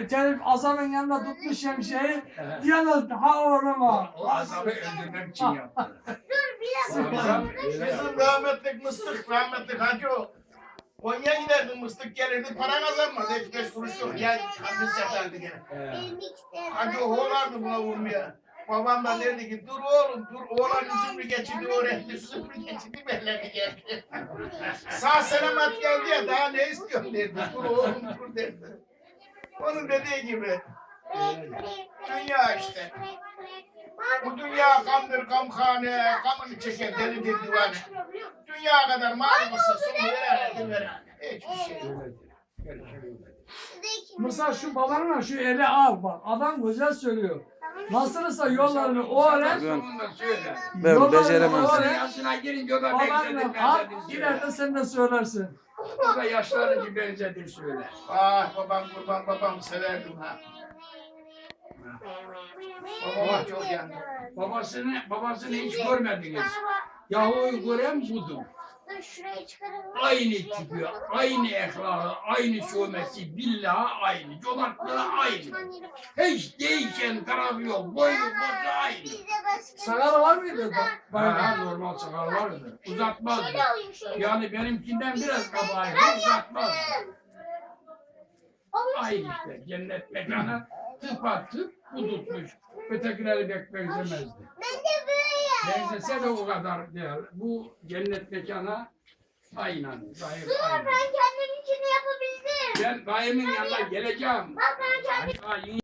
Gelip Hasan'ın yanında tutmuş şemsiyeyi. Diyorlar ha oğlum ha. O azabı öldürmek için yaptı. Bizim rahmetlik mıstık, rahmetlik hacı o. Konya'ya giderdi mıstık gelirdi para kazanmadı. Hiç beş kuruş yok. Ya hapis yatardı gene. Hacı oğlardı buna vurmaya. Babam da derdi ki dur oğlum dur oğlan üzümlü geçirdi öğretti üzümlü geçirdi belli geldi. Sağ selamet geldi ya daha ne istiyorsun derdi. Dur oğlum dur derdi. Onun dediği gibi dünya işte. Bu dünya kandır kamkhane, kamını çeker delidir divane. Dünya kadar mal mısın sonu verene verene. Hiçbir şey yok. Mesela şu babanla şu eli al bak. Adam güzel söylüyor. Nasılsa yollarını o öğren. Ben Yollarını beceremem. o öğren. Babanla al. İleride sen de söylersin. O da yaşlanınca benzedir söyle. Ah babam kurban babam severdim ha. Babama çok yandı. Babasını, babasını hiç görmediniz. Yahu'yu gören budur. Aynı çıkıyor, aynı ehlakı, aynı şömesi, billahi aynı, cömertliği aynı. Hiç tarafı yok, boyu bozu aynı. Sakal var mıydı? Ha, Bayram. normal sakal vardı. Şöyle. Yani benimkinden biraz kabaydı, uzatmazdı. Aynı işte, cennet mekanı tıpatıp bu tutmuş. Ötekileri pek benzemezdi. Ben de böyle. Benzese de o kadar değil. Bu cennet mekana aynen. Zahir Ben aynen. kendim için yapabilirim. Ben daimin yanına geleceğim. Bak ben kendim yeni